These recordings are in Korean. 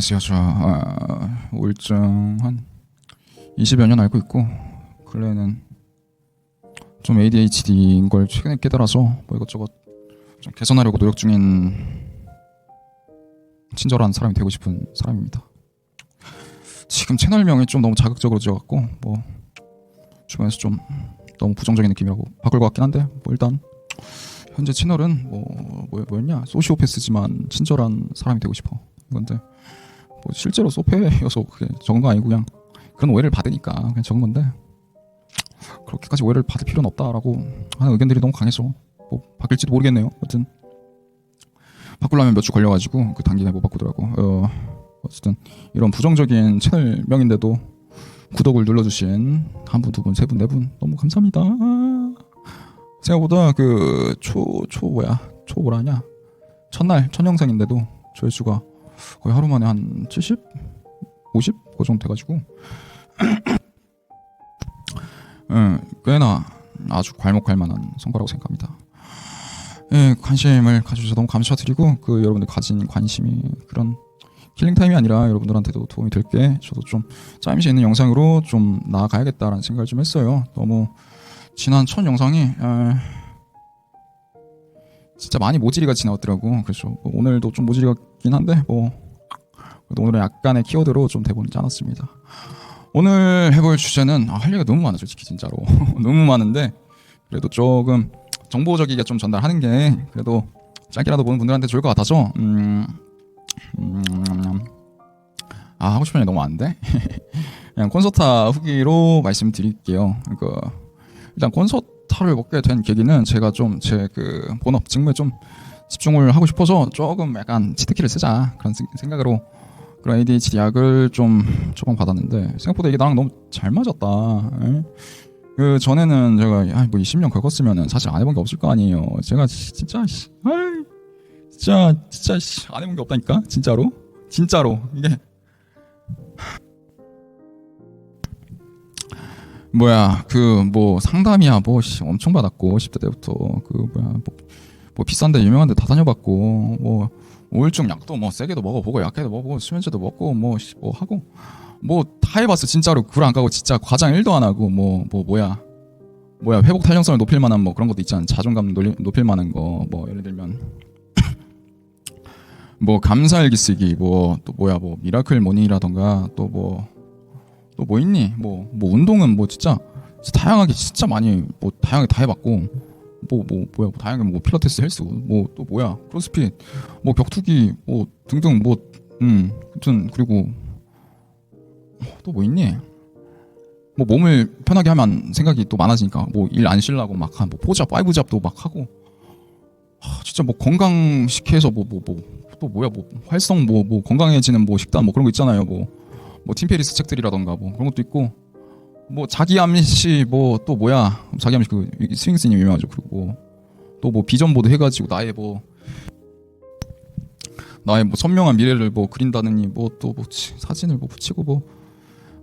안녕하세요. 저 아, 우울증 한 20여 년 앓고 있고 근래에는 좀 ADHD인 걸 최근에 깨달아서 뭐 이것저것 좀 개선하려고 노력 중인 친절한 사람이 되고 싶은 사람입니다. 지금 채널명이 좀 너무 자극적으로 지어갖고 뭐 주변에서 좀 너무 부정적인 느낌이라고 바꿀 것 같긴 한데 뭐 일단 현재 채널은 뭐, 뭐 뭐였냐 소시오패스지만 친절한 사람이 되고 싶어 이건데 뭐 실제로 소패여서 그게 적은 거 아니고 그냥 그런 오해를 받으니까 그냥 적은 건데 그렇게까지 오해를 받을 필요는 없다라고 하는 의견들이 너무 강해서 뭐 바뀔지도 모르겠네요. 여튼 바꾸려면 몇 주 걸려가지고 그 단기간에 못 바꾸더라고. 어, 어쨌든 이런 부정적인 채널 명인데도 구독을 눌러주신 한 분, 두 분, 세 분, 네 분 너무 감사합니다. 생각보다 그 초 초 뭐야 초 뭐라냐 첫날 첫 영상인데도 조회수가 거의 하루 만에 한 70, 50? 그 정도 돼가지고 예, 꽤나 아주 괄목할 만한 성과라고 생각합니다. 예, 관심을 가져주셔서 너무 감사드리고 그 여러분들 가진 관심이 그런 힐링 타임이 아니라 여러분들한테도 도움이 될 게 저도 좀 짜임새 있는 영상으로 좀 나아가야겠다라는 생각을 좀 했어요. 너무 지난 첫 영상이 에, 진짜 많이 모질이가 지나왔더라고. 그래서 뭐 오늘도 좀 모질이 같긴 한데 뭐 오늘은 약간의 키워드로 좀 대본을 짜놨습니다. 오늘 해볼 주제는 아, 할 얘기가 너무 많아 솔직히 진짜로 너무 많은데 그래도 조금 정보적이게 좀 전달하는 게 그래도 짧게라도 보는 분들한테 좋을 것 같아서 음, 음, 아 하고 싶은 얘기 너무 많은데 그냥 콘서타 후기로 말씀드릴게요. 그 일단 콘서타를 먹게 된 계기는 제가 좀 제 그 본업 직무에 좀 집중을 하고 싶어서 조금 약간 치트키를 쓰자 그런 생- 생각으로 그런 ADHD 약을 좀 조금 받았는데 생각보다 이게 나랑 너무 잘 맞았다. 예? 그 전에는 제가 아, 뭐 20년 겪었으면은 사실 안 해본 게 없을 거 아니에요. 제가 씨, 진짜 씨, 아이, 진짜 진짜 씨, 안 해본 게 없다니까 진짜로 진짜로 이게 뭐야 그 뭐 상담이야 뭐 씨, 엄청 받았고 10대 때부터 그 뭐야 뭐, 뭐 비싼데 유명한데 다 다녀봤고 뭐 우울증 약도 뭐 세게도 먹어보고 약해도 먹어보고 수면제도 먹고 뭐, 씨, 뭐 하고. 뭐 다 해봤어 진짜로. 굴안 까고 진짜 과장 1도 안 하고 뭐뭐 뭐야. 뭐야 회복 탄력성을 높일 만한 뭐 그런 것도 있잖아 자존감 놀리, 높일 만한 거 뭐 예를 들면. 뭐 감사일기 쓰기 뭐 또 뭐야 뭐 미라클 모닝이라던가 또 뭐 또 뭐 있니? 뭐뭐 운동은 뭐 진짜, 진짜 다양하게 진짜 많이 뭐 다양하게 다 해봤고 뭐 뭐 뭐야 뭐 다양하게 뭐 필라테스 헬스 뭐 또 뭐야 크로스핏 뭐 격투기 뭐 등등 뭐음 아무튼 그리고 또 뭐 있니? 뭐 몸을 편하게 하면 생각이 또 많아지니까 뭐 일 안 쉬려고 막뭐 포잡 파이브 잡도 막 하고. 하, 진짜 뭐 건강 식해서 뭐 뭐 뭐 또 뭐야 뭐 활성 뭐뭐 건강해지는 뭐 식단 뭐 그런 거 있잖아요 뭐. 뭐 팀페리스 책들이라던가 뭐 그런 것도 있고 뭐 자기 암시 뭐또 뭐야? 자기 암시 그 스윙스님 유명하죠 그리고. 또 뭐 비전 보드 해가지고 나의 뭐 나의 뭐 선명한 미래를 뭐 그린다느니 뭐 또 뭐 사진을 뭐 붙이고 뭐.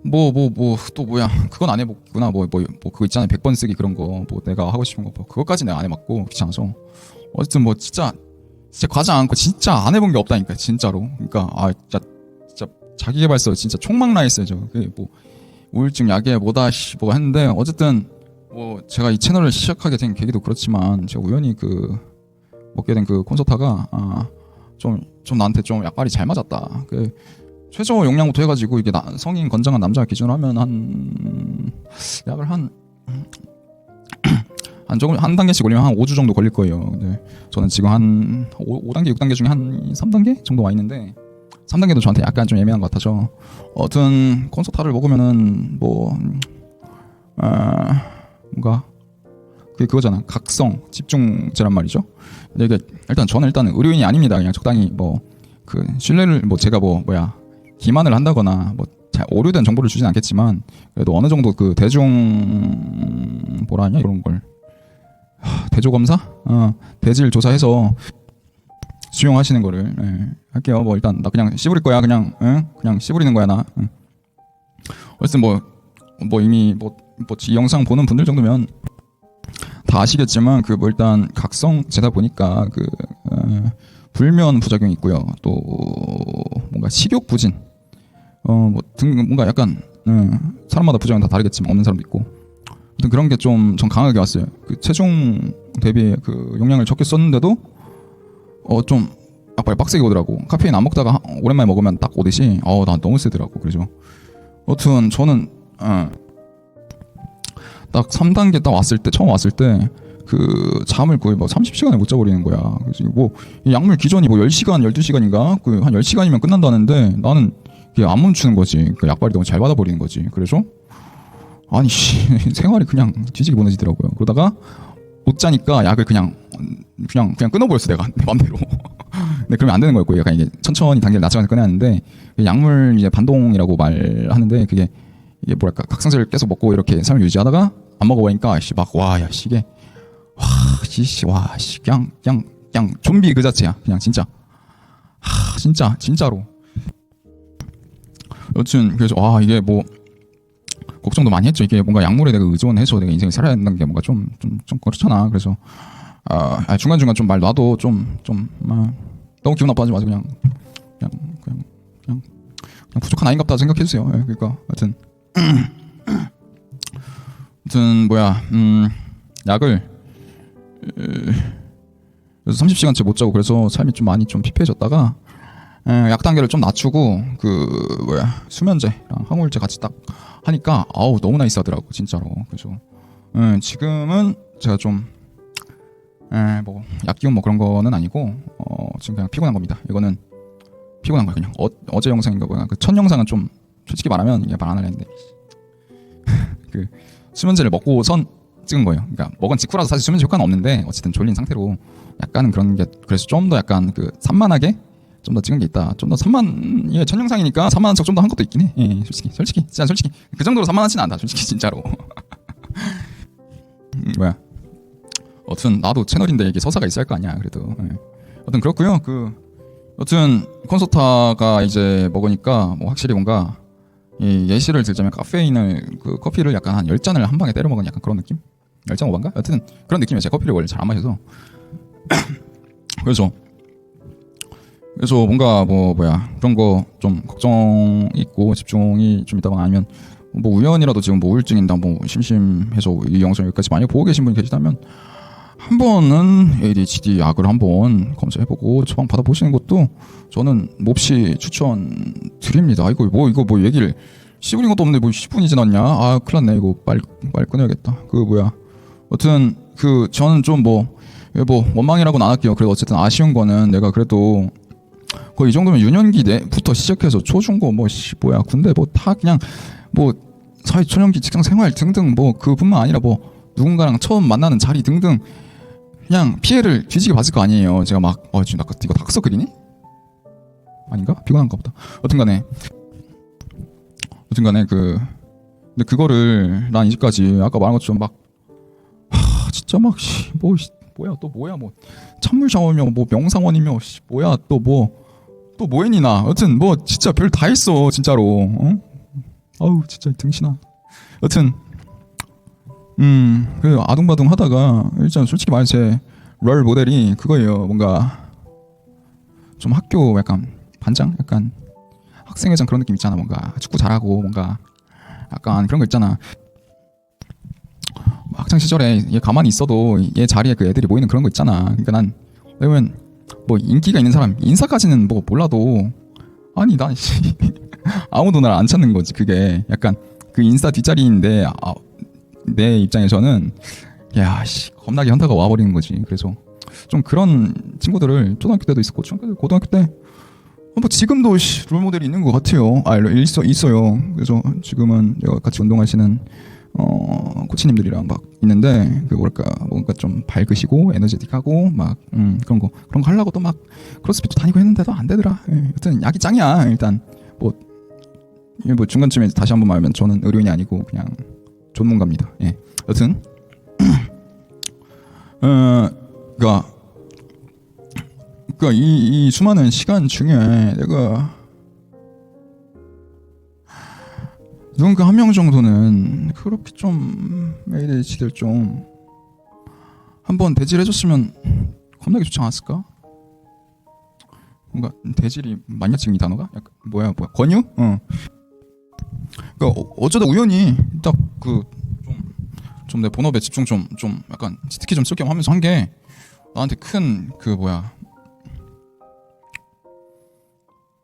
뭐 뭐 뭐 또 뭐야? 그건 안 해봤구나. 뭐 뭐 뭐 그거 있잖아요. 100번 쓰기 그런 거. 뭐 내가 하고 싶은 거 뭐 그것까지 내가 안 해봤고 귀찮아서. 어쨌든 뭐 진짜 진짜 과장 않고 진짜 안 해본 게 없다니까 진짜로. 그러니까 아 진짜 진짜 자기개발서 진짜 총망라했어요 저그뭐 우울증 약에 뭐다 씨 뭐가 했는데 어쨌든 뭐 제가 이 채널을 시작하게 된 계기도 그렇지만 제가 우연히 그 먹게 된 그 콘서타가 아좀좀 좀 나한테 좀 약발이 잘 맞았다 그 최저 용량부터 해가지고 이게 나, 성인 건장한 남자 기준으로 하면 한 약을 한 한 조금 한 단계씩 올리면 한 5주 정도 걸릴 거예요. 근데 저는 지금 한 5, 5단계, 6단계 중에 한 3단계 정도 와 있는데 3단계도 저한테 약간 좀 애매한 것 같아서 어떤 콘서타를 먹으면은 뭐 음, 아, 뭔가 그게 그거잖아. 각성 집중제란 말이죠. 이게 일단 저는 일단 의료인이 아닙니다. 그냥 적당히 뭐 그 신뢰를 뭐 제가 뭐 뭐야 기만을 한다거나 뭐잘 오류된 정보를 주진 않겠지만 그래도 어느 정도 그 대중 뭐라 하냐 이런 걸 하, 대조 검사, 어, 대질 조사해서 수용하시는 거를 예, 할게요. 뭐 일단 나 그냥 씨부릴 거야. 그냥 응? 그냥 씨부리는 거야 나. 응. 어쨌든 뭐뭐 이미 뭐뭐이 영상 보는 분들 정도면 다 아시겠지만 그 뭐 일단 각성 제다 보니까 그 어, 불면 부작용이 있고요. 또 뭔가 식욕 부진, 어뭐등 뭔가 약간 음, 사람마다 부작용 다 다르겠지만 없는 사람도 있고, 그런 게 좀 전 강하게 왔어요. 그 체중 대비 그 용량을 적게 썼는데도 어 좀 약발 빡세게 오더라고. 카페인 안 먹다가 하- 오랜만에 먹으면 딱 오듯이 어 나 너무 세더라고. 그래서 여튼 저는 어, 딱 3단계 딱 왔을 때 처음 왔을 때 그 잠을 거의 뭐 30시간을 못 자버리는 거야. 그래서 뭐이 약물 기전이 뭐 10시간, 12시간인가? 그 한 10시간이면 끝난다는데 나는 이게 안 멈추는 거지. 그 약발이 너무 잘 받아 버리는 거지. 그래서 아니 씨 생활이 그냥 뒤지게 무너지더라고요. 그러다가 못 자니까 약을 그냥 그냥 그냥 끊어버렸어 내가. 내 맘대로. 근데 그러면 안 되는 거였고 약간 이게 천천히 단계를 낮춰가면서 끊어야 하는데 그 약물 이제 반동이라고 말하는데 그게 이게 뭐랄까 각성제를 계속 먹고 이렇게 삶을 유지하다가 안 먹어보니까 씨막와야 씨게 와씨와씨 그냥 그냥 그냥 좀비 그 자체야 그냥 진짜. 하 진짜 진짜로. 여튼 그래서 아 이게 뭐 걱정도 많이 했죠. 이게 뭔가 약물에 내가 의존해서 내가 인생을 살아야 된다는 게 뭔가 좀 좀 좀 그렇잖아. 그래서 아 중간 중간 좀 말 놔도 좀좀 아, 너무 기분 나빠하지 마시고 그냥 그냥 그냥 그냥 그냥 부족한 아이인갑다 생각해 주세요. 예, 그러니까 하여튼. 하여튼 뭐야 음 약을 으, 그래서 30시간째 못 자고 그래서 삶이 좀 많이 좀 피폐해졌다가 에, 약 단계를 좀 낮추고 그 뭐야 수면제랑 항우울제 같이 딱 하니까 아우 너무 나이스하더라고 진짜로. 그래서 에, 지금은 제가 좀뭐 약 기운 뭐 그런 거는 아니고 어, 지금 그냥 피곤한 겁니다. 이거는 피곤한 거야 그냥. 어, 어제 영상인가 뭐야 그첫 영상은 좀 솔직히 말하면 이게 말안 하려 했는데. 그 수면제를 먹고선 찍은 거예요. 그러니까 먹은 직후라서 사실 수면제 효과는 없는데 어쨌든 졸린 상태로 약간은 그런 게 그래서 좀 더 약간 그 산만하게 좀 더 찍은 게 있다. 좀더 산만 이게 첫 영상이니까 산만한 척좀더 한 것도 있긴 해. 예, 솔직히 솔직히 진짜 솔직히 그 정도로 산만하진 않다. 솔직히 진짜로. 음, 뭐야? 어쨌든 나도 채널인데 이게 서사가 있어야 할 거 아니야. 그래도. 예. 어쨌든 그렇고요. 그 여튼 콘서타가 이제 먹으니까 뭐 확실히 뭔가 이 예시를 들자면 카페인을 그 커피를 약간 한 10잔을 한 방에 때려 먹은 약간 그런 느낌? 10잔 5반가? 여튼 그런 느낌이에요. 제가 커피를 원래 잘 안 마셔서. 그래서 그래서 뭔가 뭐 뭐야 그런 거 좀 걱정 있고 집중이 좀 있다거나 아니면 뭐 우연이라도 지금 뭐 우울증인다 뭐 심심해서 이 영상 여기까지 많이 보고 계신 분이 계시다면 한 번은 ADHD 약을 한번 검사해보고 처방 받아보시는 것도 저는 몹시 추천드립니다. 이거 뭐 이거 뭐 얘기를 10분인 것도 없는데 뭐 10분이 지났냐? 아 큰일 났네 이거 빨리 빨리 끊어야겠다. 그 뭐야? 여튼 그 저는 좀뭐 뭐 원망이라고는 안 할게요. 그래도 어쨌든 아쉬운 거는 내가 그래도 거의 이 정도면 유년기 때부터 시작해서 초중고 뭐 씨, 뭐야 군대 뭐 다 그냥 뭐 사회 초년기 직장 생활 등등 뭐 그뿐만 아니라 뭐 누군가랑 처음 만나는 자리 등등 그냥 피해를 뒤지게 봤을 거 아니에요. 제가 막 어 지금 나 이거 닥서 그리니? 아닌가? 피곤한가 보다. 여튼간에 여튼간에 그 근데 그거를 난 이제까지 아까 말한 것처럼 막 하, 진짜 막 뭐 뭐야 또 뭐야 뭐 찬물 샤워며 뭐 명상원이며 씨, 뭐야 또 뭐 또 뭐했니나 여튼 뭐 진짜 별다 했어 진짜로 어? 아우 진짜 등신아 여튼 음, 그 아둥바둥 하다가 일단 솔직히 말해 제롤 모델이 그거예요. 뭔가 좀 학교 약간 반장, 약간 학생회장 그런 느낌 있잖아. 뭔가 축구 잘하고 뭔가 약간 그런 거 있잖아. 학창 시절에 얘 가만히 있어도 얘 자리에 그 애들이 모이는 그런 거 있잖아. 그러니까 난 왜냐면 뭐 인기가 있는 사람 인사까지는 뭐 몰라도 아니 난 씨, 아무도 날 안 찾는 거지. 그게 약간 그 인싸 뒷자리인데 아, 내 입장에서는 야씨 겁나게 현타가 와버리는 거지. 그래서 좀 그런 친구들을 초등학교 때도 있었고 중학교 때 고등학교 때 어, 뭐 지금도 씨, 롤 모델이 있는 것 같아요. 아 있어 있어요. 그래서 지금은 같이 운동하시는 어 코치님들이랑 막 있는데 그 뭐랄까 뭔가 좀 밝으시고 에너제틱하고 막 음, 그런 거 그런 거 하려고 또 막 크로스핏도 다니고 했는데도 안 되더라. 예, 여튼 약이 짱이야. 일단 뭐, 뭐 중간쯤에 다시 한번 말하면 저는 의료인이 아니고 그냥 전문가입니다. 예. 여튼 어 그니까 그니까 이, 이 수많은 시간 중에 내가 누군가 한 명 정도는 그렇게 좀 ADHD를 좀 한번 대질 해줬으면 겁나게 좋지 않았을까? 뭔가 대질이 지금 이 단어가? 약간 뭐야 뭐야 권유? 어. 그러니까 어- 어쩌다 우연히 딱 그 좀 좀 내 본업에 집중 좀 좀 약간 특히 좀 쓸 겸 하면서 한 게 나한테 큰 그 뭐야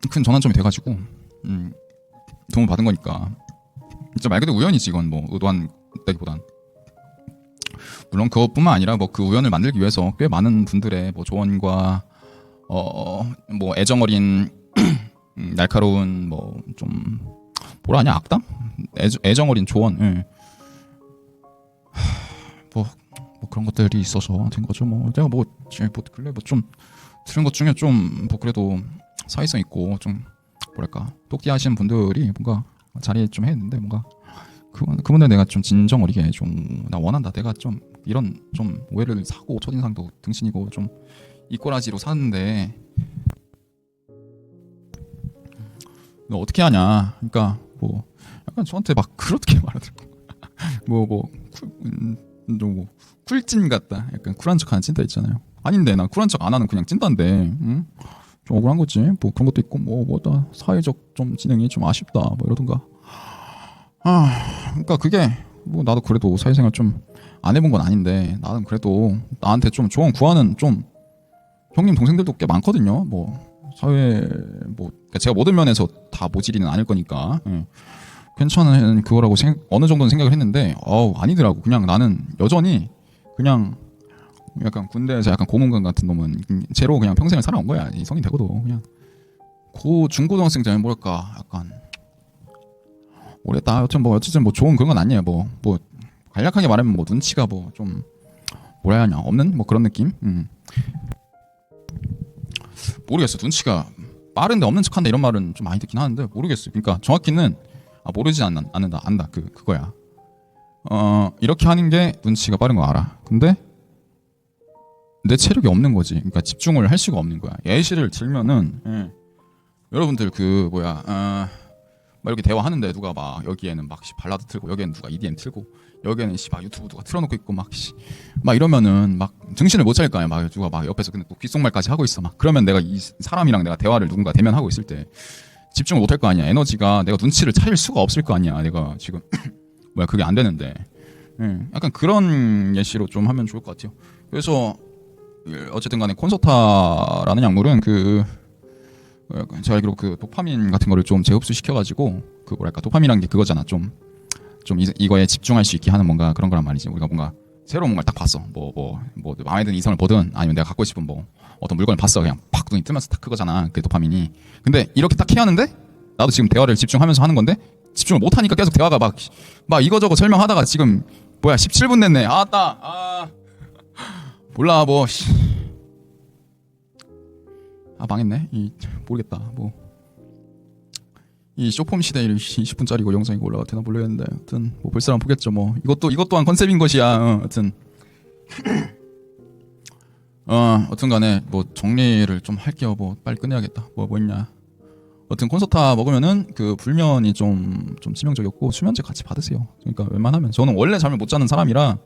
큰 전환점이 돼가지고 음, 도움 받은 거니까 진짜 말 그대로 우연이지 이건 뭐 의도한다기보단. 물론 그것뿐만 아니라 뭐 그 우연을 만들기 위해서 꽤 많은 분들의 뭐 조언과 어 뭐 애정 어린 음, 날카로운 뭐 좀 뭐라 하냐 악담 애정, 어린 조언 예. 뭐, 뭐 그런 것들이 있어서 된 거죠 뭐. 내가 뭐, 제뭐 근래 뭐 좀 들은 것 중에 좀 뭐 그래도 사회성 있고 좀 뭐랄까 똑띠하시는 분들이 뭔가 자리에 좀 했는데 뭔가 그 그분들 내가 좀 진정 어리게 좀 나 원한다. 내가 좀 이런 좀 오해를 사고 첫인상도 등신이고 좀 이꼬라지로 사는데 너 어떻게 하냐? 그러니까 뭐 약간 저한테 막 그렇게 말하더라고. 뭐뭐 음, 뭐 쿨찐 같다. 약간 쿨한 척하는 찐따 있잖아요. 아닌데 난 쿨한 척 안 하는 그냥 찐따인데 응? 좀 억울한 거지. 뭐 그런 것도 있고 뭐 뭐다 사회적 좀 진행이 좀 아쉽다. 뭐 이러던가. 아 그러니까 그게 뭐 나도 그래도 사회생활 좀 안 해본 건 아닌데 나는 그래도 나한테 좀 조언 구하는 좀 형님 동생들도 꽤 많거든요. 뭐 사회 뭐 그러니까 제가 모든 면에서 다 모질이는 아닐 거니까. 예. 괜찮은 그거라고 생, 어느 정도는 생각을 했는데 어우 아니더라고. 그냥 나는 여전히 그냥 약간 군대에서 약간 고문관 같은 놈은 제로 그냥 평생을 살아온 거야. 이 성인 되고도 그냥. 고 중고등학생 때는 뭐랄까 약간 모르겠다. 여튼 뭐 어쨌든 뭐 좋은 그런 건 아니에요. 뭐뭐 간략하게 말하면 뭐 눈치가 뭐 좀 뭐라 해야 하냐. 없는 뭐 그런 느낌? 음. 모르겠어. 눈치가 빠른데 없는 척한다 이런 말은 좀 많이 듣긴 하는데 모르겠어요 그러니까 정확히는 아, 모르지 않는, 않는다. 안다. 그 그거야. 어 이렇게 하는 게 눈치가 빠른 거 알아. 근데 내 체력이 없는 거지. 그러니까 집중을 할 수가 없는 거야. 예시를 들면은 예. 여러분들 그 뭐야 어, 막 이렇게 대화하는데 누가 막 여기에는 막 씨, 발라드 틀고 여기에는 누가 EDM 틀고 여기에는 씨막 유튜브 누가 틀어놓고 있고 막 씨, 막 이러면은 막 정신을 못 차릴 거 아니야. 막 누가 막 옆에서 근데 또 귓속말까지 하고 있어. 막 그러면 내가 이 사람이랑 내가 대화를 누군가 대면하고 있을 때 집중을 못 할 거 아니야. 에너지가 내가 눈치를 차릴 수가 없을 거 아니야. 내가 지금. 뭐야 그게 안 되는데. 예, 약간 그런 예시로 좀 하면 좋을 것 같아요. 그래서 예, 어쨌든 간에 콘서타라는 약물은 그 어, 제가 알기로 그 도파민 같은 거를 좀 재흡수 시켜가지고 그 뭐랄까 도파민이라는 게 그거잖아. 좀 좀 이거에 집중할 수 있게 하는 뭔가 그런 거란 말이지. 우리가 뭔가 새로운 뭔가를 딱 봤어. 뭐뭐 뭐 마음에 드는 이성을 보든 아니면 내가 갖고 싶은 뭐 어떤 물건을 봤어. 그냥 팍 눈이 뜨면서 딱 그거잖아 그 도파민이. 근데 이렇게 딱 해야 하는데 나도 지금 대화를 집중하면서 하는 건데 집중을 못 하니까 계속 대화가 막 막 이거저거 설명하다가 지금 뭐야 17분 됐네. 아따 아 몰라 뭐 씨. 아 망했네. 이 모르겠다 뭐. 이 쇼폼 시대 20분짜리고 영상이 올라가 되나 모르겠는데 하여튼 뭐볼 사람 보겠죠 뭐. 이것도 이것 또한 컨셉인 것이야 어, 하여튼. 어 어튼간에 뭐 정리를 좀 할게요. 뭐 빨리 끝내야겠다. 뭐뭐 있냐. 어떤 콘서타 먹으면은 그 불면이 좀 좀 치명적이었고 수면제 같이 받으세요. 그러니까 웬만하면 저는 원래 잠을 못 자는 사람이라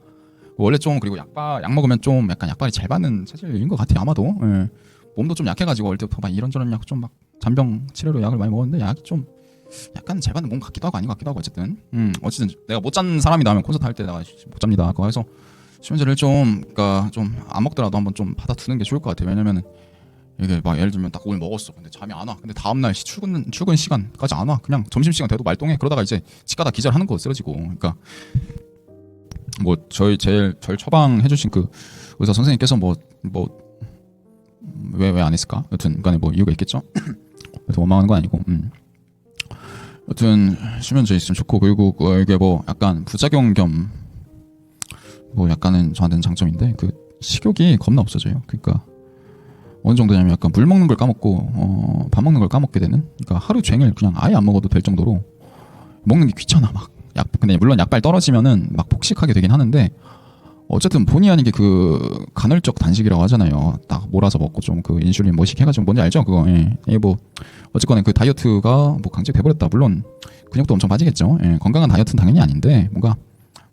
원래 좀 그리고 약바 약 먹으면 좀 약간 약발이 잘 받는 체질인 것 같아요 아마도. 예. 몸도 좀 약해가지고 어릴 때부터 막 이런저런 약 좀 막 잔병 치료로 약을 많이 먹었는데 약이 좀 약간 잘 받는 몸 같기도 하고 아닌 것 같기도 하고 어쨌든. 음 어쨌든 내가 못 잔 사람이다 하면 콘서트 할 때 내가 못 잡니다. 그거 해서 수면제를 좀 그러니까 좀 안 먹더라도 한번 좀 받아두는 게 좋을 것 같아요. 왜냐면은 이게 막 예를 들면 딱 오늘 먹었어. 근데 잠이 안 와. 근데 다음날 시- 출근 출근 시간까지 안 와. 그냥 점심시간 돼도 말똥해. 그러다가 이제 집 가다 기절하는 거 쓰러지고. 그러니까 뭐 저희 제일 절 처방해 주신 그 의사 선생님께서 뭐 뭐 왜 왜 안 했을까? 여튼 간에 뭐 이유가 있겠죠. 그래서 원망하는 건 아니고. 음. 여튼 수면제 있으면 좋고 그리고 그 이게 뭐 약간 부작용 겸 뭐 약간은 저한테는 장점인데 그 식욕이 겁나 없어져요. 그러니까 어느 정도냐면 약간 물 먹는 걸 까먹고 어, 밥 먹는 걸 까먹게 되는. 그러니까 하루 종일 그냥 아예 안 먹어도 될 정도로 먹는 게 귀찮아 막. 약 근데 물론 약발 떨어지면은 막 폭식하게 되긴 하는데 어쨌든 본의 아니게 그 간헐적 단식이라고 하잖아요. 딱 몰아서 먹고 좀 그 인슐린 뭐식 해가지고 뭔지 알죠? 그거. 예. 이게 뭐 어쨌거나 그 다이어트가 뭐 강제 돼버렸다. 물론 근육도 엄청 빠지겠죠. 예. 건강한 다이어트는 당연히 아닌데 뭔가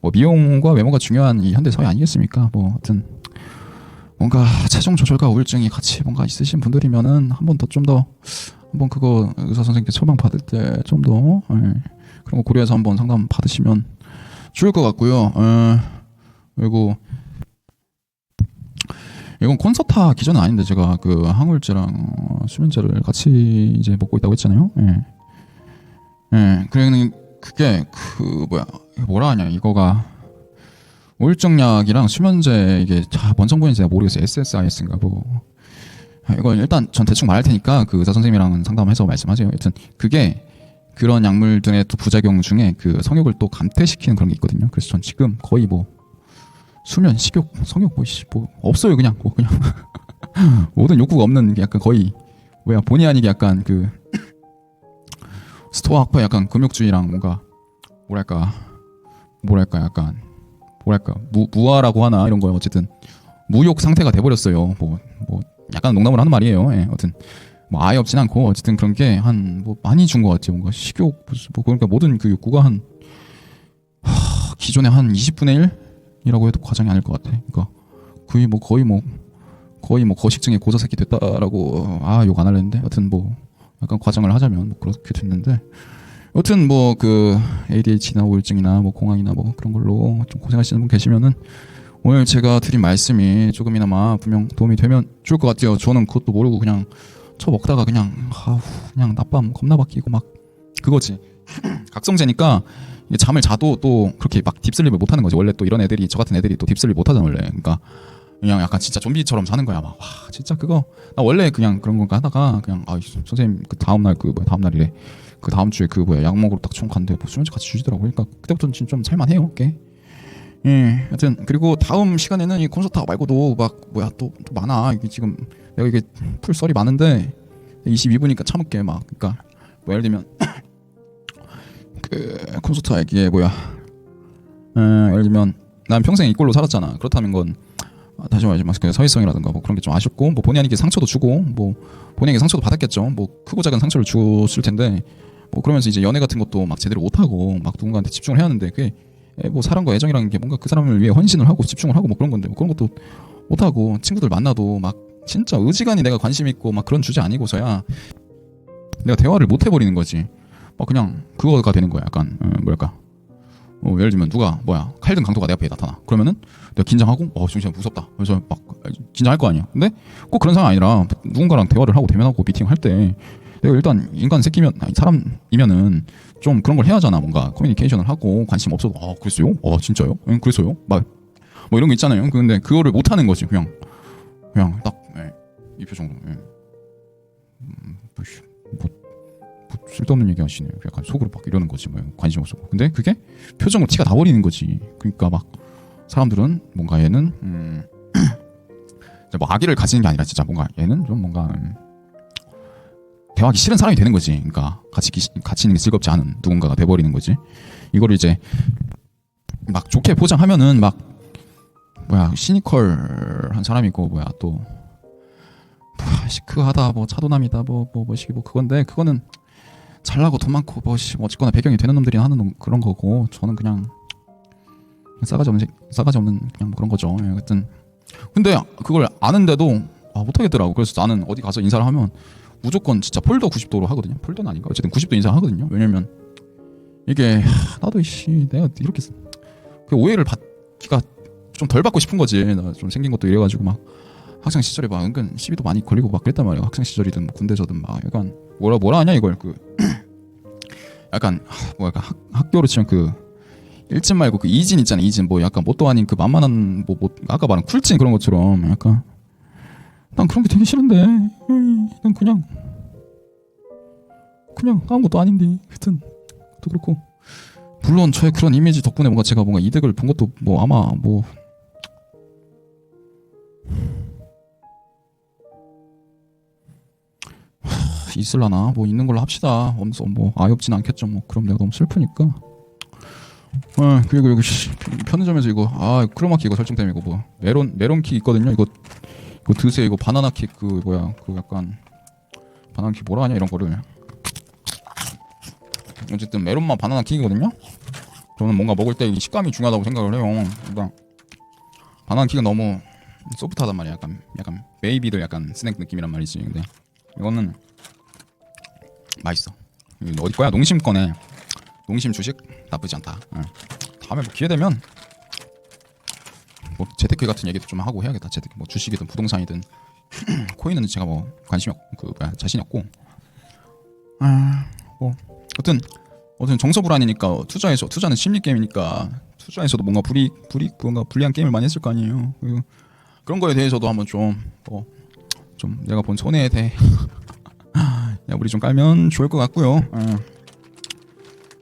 뭐 미용과 외모가 중요한 이 현대 사회 아니겠습니까? 뭐 하여튼 뭔가 체중 조절과 우울증이 같이 뭔가 있으신 분들이면은 한 번 더 좀더 한번 그거 의사 선생님께 처방 받을 때 좀더 예, 그런 거 고려해서 한번 상담 받으시면 좋을 것 같고요. 예, 그리고 이건 콘서트 기전은 아닌데 제가 그 항우울제랑 어, 수면제를 같이 이제 먹고 있다고 했잖아요. 예. 예. 그러니 그게 그 뭐야 뭐라 하냐 이거가 우울증약이랑 수면제 이게 자 뭔 성분인지 내가 모르겠어요. SSIS인가 뭐. 아, 이거 일단 전 대충 말할 테니까 그 의사 선생님이랑 상담해서 말씀하세요. 여튼 그게 그런 약물들의 또 부작용 중에 그 성욕을 또 감퇴시키는 그런 게 있거든요. 그래서 전 지금 거의 뭐 수면, 식욕, 성욕 뭐, 씨, 뭐 없어요 그냥. 뭐 그냥 모든 욕구가 없는 게 약간 거의 뭐야 본의 아니게 약간 그 스토아 학파의 약간 금욕주의랑 뭔가 뭐랄까 뭐랄까 약간 뭐랄까 무, 무아라고 하나 이런 거요 어쨌든 무욕 상태가 돼버렸어요. 뭐 뭐 약간 농담을 하는 말이에요. 예 어쨌든 뭐 아예 없진 않고 어쨌든 그런 게 한 뭐 많이 준 것 같아요. 뭔가 식욕 뭐 그러니까 모든 그 욕구가 한 하, 기존에 한 20분의 1이라고 해도 과장이 아닐 것 같아. 그러니까 거의 뭐 거의 뭐 거의 뭐 거식증에 고자 새끼 됐다라고 아 욕 안 할랬는데? 여튼 뭐 약간 과장을 하자면 뭐 그렇게 됐는데. 여튼 뭐 그 ADHD나 우울증이나 뭐 공황이나 뭐 그런 걸로 좀 고생하시는 분 계시면은 오늘 제가 드린 말씀이 조금이나마 분명 도움이 되면 좋을 것 같아요. 저는 그것도 모르고 그냥 쳐 먹다가 그냥 아우 그냥 낮밤 겁나 바뀌고 막 그거지. 각성제니까 잠을 자도 또 그렇게 막 딥슬립을 못 하는 거지. 원래 또 이런 애들이 저 같은 애들이 또 딥슬립 못 하잖아 원래. 그러니까 그냥 약간 진짜 좀비처럼 자는 거야. 막 와 진짜 그거 나 원래 그냥 그런 건가 하다가 그냥 아 선생님 그 다음 날 그 뭐야 다음 날이래. 그 다음 주에 그 뭐야 약 먹으러 딱 총 갔는데 뭐 수면제 같이 주시더라고. 그러니까 그때부터는 진짜 좀 살만해요. 꽤. 예, 하여튼 그리고 다음 시간에는 이 콘서트 말고도 막 뭐야 또, 또 많아. 이게 지금 내가 이게 풀 썰이 많은데 22분이니까 참을게 막. 그러니까 뭐 예를 들면 그 콘서트 얘기에 뭐야. 에, 예를 들면 난 평생 이꼴로 살았잖아. 그렇다는 건 아, 다시 말하지만 그 서희성이라든가 뭐 그런 게 좀 아쉽고 뭐 본의 아니게 상처도 주고 뭐 본인에게 상처도 받았겠죠. 뭐 크고 작은 상처를 줬을 텐데 뭐 그러면서 이제 연애 같은 것도 막 제대로 못 하고 막 누군가한테 집중을 해야 하는데 그게 에, 뭐 사랑과 애정이라는 게 뭔가 그 사람을 위해 헌신을 하고 집중을 하고 뭐 그런 건데 뭐 그런 것도 못 하고 친구들 만나도 막 진짜 의지간히 내가 관심 있고 막 그런 주제 아니고서야 내가 대화를 못 해버리는 거지. 막 그냥 그거가 되는 거야. 약간 어, 뭐랄까. 어, 예를 들면 누가 뭐야 칼든 강도가 내 앞에 나타나. 그러면은 내가 긴장하고 어 진짜 무섭다. 그래서 막 긴장할 거 아니야. 근데 꼭 그런 상황 아니라 누군가랑 대화를 하고 대면하고 미팅을 할때 내가 일단 인간 새끼면 아니, 사람이면은 좀 그런 걸 해야 하잖아. 뭔가 커뮤니케이션을 하고 관심 없어도 아 그랬어요? 어 진짜요? 응 그랬어요? 막 뭐 이런 거 있잖아요. 근데 그거를 못 하는 거지. 그냥 그냥 딱이 표정으로. 예. 음, 뭐, 씨, 뭐, 뭐 쓸데없는 얘기 하시네요. 약간 속으로 막 이러는 거지 뭐 관심 없고. 근데 그게 표정으로 티가 나버리는 거지. 그러니까 막 사람들은 뭔가 얘는 음, 뭐 악의를 가지는 게 아니라 진짜 뭔가 얘는 좀 뭔가 음, 대화하기 싫은 사람이 되는 거지. 그러니까 같이 기, 같이 있는 게 즐겁지 않은 누군가가 돼버리는 거지. 이거를 이제 막 좋게 포장하면은 막 뭐야 시니컬한 사람이고 뭐야 또 시크하다 뭐 차도남이다 뭐뭐 뭐시 뭐 그건데 그거는 잘나고 돈 많고 뭐시 뭐 어쨌거나 배경이 되는 놈들이 하는 놈- 그런 거고 저는 그냥 싸가지 없는 새- 싸가지 없는 그냥 뭐 그런 거죠. 예, 하여튼 근데 그걸 아는데도 아, 못하겠더라고. 그래서 나는 어디 가서 인사를 하면 무조건 진짜 폴더 90도로 하거든요. 폴더는 아닌가? 어쨌든 90도 인사 하거든요. 왜냐면 이게 하, 나도 씨 내가 이렇게 쓰- 그 오해를 받기가 좀 덜 받고 싶은 거지. 나 좀 생긴 것도 이래가지고 막 학창 시절에 막 은근 시비도 많이 걸리고 막 그랬단 말이야. 학창 시절이든 뭐 군대서든 막. 약간 뭐라 뭐라 하냐 이걸. 그 약간 하, 뭐 약간 학, 학교로 치면 그 일진 말고 그 이진 있잖아 이진. 뭐 약간 뭣도 아닌 그 만만한 뭐, 뭐 아까 말한 쿨진 그런 것처럼 약간. 난 그런 게 되게 싫은데. 난 그냥 그냥 아무것도 아닌데. 하여튼 또 그렇고. 물론 저의 그런 이미지 덕분에 뭔가 제가 뭔가 이득을 본 것도 뭐 아마 뭐 있을라나? 뭐 있는 걸로 합시다. 엄서 뭐 아예 없진 않겠죠. 뭐 그럼 내가 너무 슬프니까. 아 그리고 여기 씨, 편의점에서 이거 아 크로마키 이거 설정 때문에 이거 뭐 메론 메론키 있거든요. 이거 이거 드세요. 이거 바나나 킥그 뭐야 그 약간 바나나 킥 뭐라 하냐 이런 거를. 어쨌든 메론맛 바나나 킥이거든요? 저는 뭔가 먹을 때이 식감이 중요하다고 생각을 해요. 그러니까 바나나 킥은 너무 소프트하단 말이야. 약간 약간 베이비들 약간 스낵 느낌이란 말이지. 근데. 이거는 맛있어. 이거 어디 거야? 농심 거네. 농심 주식 나쁘지 않다. 응. 다음에 뭐 기회 되면 뭐 재테크 같은 얘기도 좀 하고 해야겠다. 재테크 뭐 주식이든 부동산이든 코인은 제가 뭐 관심이 없, 그 뭐야 자신이 없고. 아뭐 어떤 어떤 정서 불안이니까 투자에서 투자는 심리 게임이니까 투자에서도 뭔가 불이 불이 뭔가 불리한 게임을 많이 했을 거 아니에요. 그리고 그런 거에 대해서도 한번 좀뭐 좀 내가 본 손해에 대해 야 우리 좀 깔면 좋을 것 같고요. 예.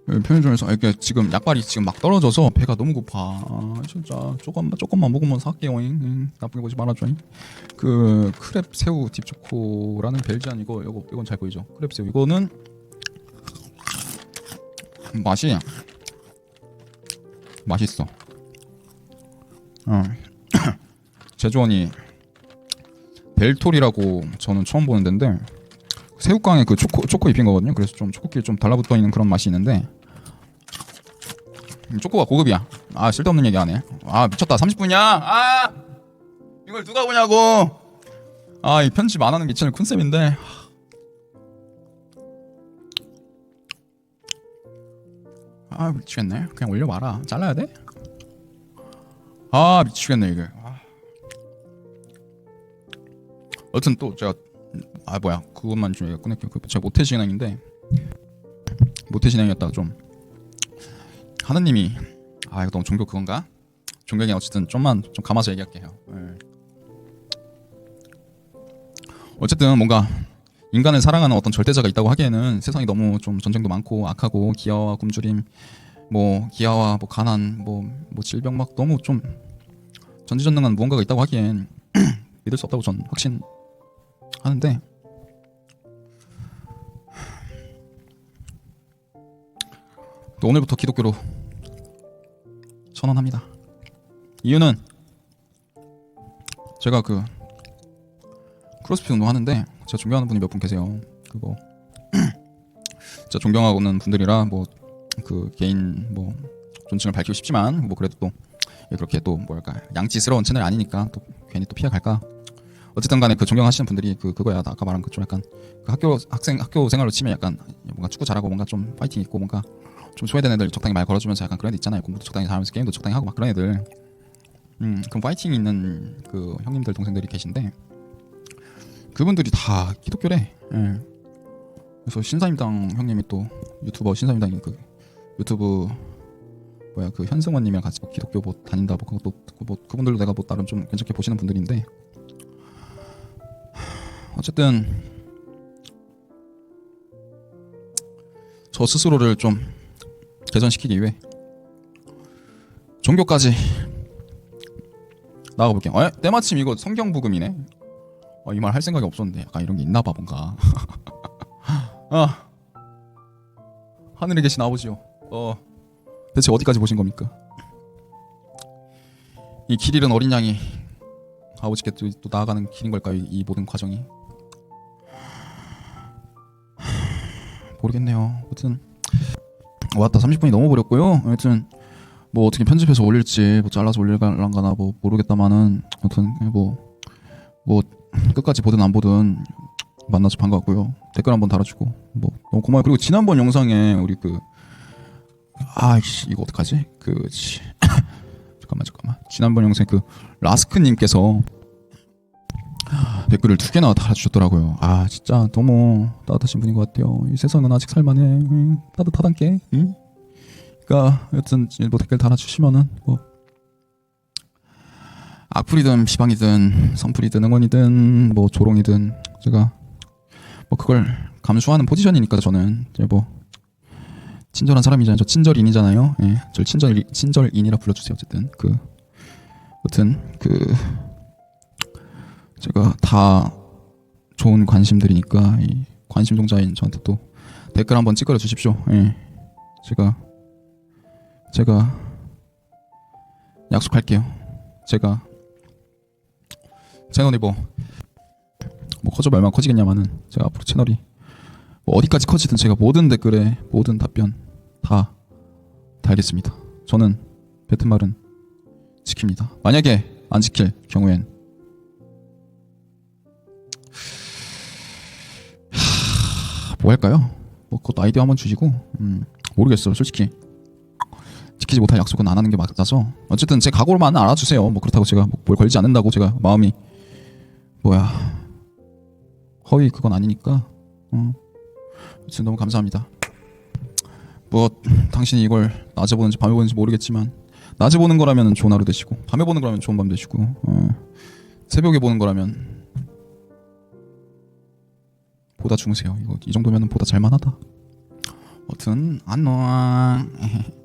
예, 편의점에서 이렇게 지금 약발이 지금 막 떨어져서 배가 너무 고파. 아, 진짜 조금만 조금만 먹으면 살게요. 잉. 나쁘게 보지 말아줘. 잉. 그 크랩 새우 딥초코라는 벨지안 이거 이거 이건 잘 보이죠? 크랩 새우 이거는 맛이 맛있어. 어. 제주원이 벨톨이라고 저는 처음 보는 데인데 새우깡에 그 초코 초코 입힌 거거든요. 그래서 좀 초코끼리 좀 달라붙어 있는 그런 맛이 있는데 음, 초코가 고급이야. 아 쓸데없는 얘기 하네. 아 미쳤다. 30분이야. 아 이걸 누가 보냐고. 아 이 편집 안 하는 게 진짜 컨셉인데. 아 미치겠네. 그냥 올려봐라. 잘라야 돼? 아 미치겠네 이게. 아. 여튼 또 제가 아 뭐야 그것만 좀 얘기가 끊을게요. 그 제가 모태 진행인데 모태 진행이었다가 좀 하느님이 아 이거 너무 종교 그건가? 종교에 어쨌든 좀만 좀 감아서 얘기할게요. 예. 어쨌든 뭔가 인간을 사랑하는 어떤 절대자가 있다고 하기에는 세상이 너무 좀 전쟁도 많고 악하고 기아와 굶주림 뭐 기아와 뭐 가난 뭐, 뭐 질병 막 너무 좀 전지전능한 무언가가 있다고 하기엔 믿을 수 없다고 전 확신 하는데 또 오늘부터 기독교로 선언합니다. 이유는 제가 그 크로스핏 운동 하는데 제가 존경하는 분이 몇 분 계세요. 그거 진짜 존경하고는 분들이라 뭐 그 개인 뭐 존칭을 밝히고 싶지만 뭐 그래도 또 그렇게 또 뭐랄까 양치스러운 채널 아니니까 또 괜히 또 피해갈까. 어쨌든 간에 그 존경하시는 분들이 그 그거야 아까 말한 그 좀 약간 그 학교 학생 학교 생활로 치면 약간 뭔가 축구 잘하고 뭔가 좀 파이팅 있고 뭔가 좀 소외된 애들 적당히 말 걸어주면서 약간 그런 애들 있잖아요. 공부도 적당히 잘하면서 게임도 적당히 하고 막 그런 애들. 음, 그럼 파이팅 있는 그 형님들 동생들이 계신데 그분들이 다 기독교래. 예. 그래서 신사임당 형님이 또 유튜버 신사임당 그 유튜브 뭐야 그 현승원님이랑 같이 뭐 기독교 뭐 다닌다 뭐 그것도 뭐 그분들도 내가 뭐 나름 좀 괜찮게 보시는 분들인데 어쨌든 저 스스로를 좀 개선시키기 위해 종교까지 나가볼게요. 어? 때마침 이거 성경 부금이네. 어, 이말 할 생각이 없었는데 약간 이런 게 있나 봐 뭔가. 아 하늘에 계신 아버지요. 어 대체 어디까지 보신 겁니까? 이 길 잃은 어린 양이 아버지께 또, 또 나아가는 길인 걸까요? 이, 이 모든 과정이 모르겠네요. 아무튼 왔다 30분이 넘어버렸고요. 하여튼 뭐 어떻게 편집해서 올릴지 뭐 잘라서 올릴란가나 뭐 모르겠다마는 아무튼 뭐뭐 끝까지 보든 안 보든 만나서 반가웠고요. 댓글 한번 달아주고 뭐 너무 고마워요. 그리고 지난번 영상에 우리 그 아이씨 이거 어떡하지? 그 치. 잠깐만 잠깐만 지난번 영상에 그 라스크님께서 댓글을 두 개나 달아주셨더라고요. 아 진짜 너무 따뜻하신 분인 것 같아요. 이 세상은 아직 살만해. 응, 따뜻하단께. 응? 그러니까 여튼 뭐 댓글 달아주시면은 뭐 악플이든 비방이든 선플이든 응원이든 뭐 조롱이든 제가 뭐 그걸 감수하는 포지션이니까 저는 뭐 친절한 사람이잖아요. 저 친절인이잖아요. 예, 저 친절 친절인이라 불러주세요. 어쨌든 그 여튼 그 제가 다 좋은 관심들이니까 이 관심 종자인 저한테 또 댓글 한번 찌그러 주십시오. 예, 제가 제가 약속할게요. 제가 채널이 뭐, 뭐 커져 얼마나 커지겠냐마는 제가 앞으로 채널이 뭐 어디까지 커지든 제가 모든 댓글에 모든 답변 다 달겠습니다. 저는 뱉은 말은 지킵니다. 만약에 안 지킬 경우엔 뭐 할까요? 뭐 그것도 아이디어 한번 주시고 음, 모르겠어요 솔직히. 지키지 못할 약속은 안 하는 게 맞아서. 어쨌든 제 각오로만 알아주세요. 뭐 그렇다고 제가 뭐뭘 걸지 않는다고 제가 마음이. 뭐야. 허위 그건 아니니까. 어. 아무튼 너무 감사합니다. 뭐 당신이 이걸 낮에 보는지 밤에 보는지 모르겠지만 낮에 보는 거라면 좋은 하루 되시고 밤에 보는 거라면 좋은 밤 되시고 어. 새벽에 보는 거라면 보다 주무세요. 이거 이 정도면 보다 잘만하다. 아무튼 안녕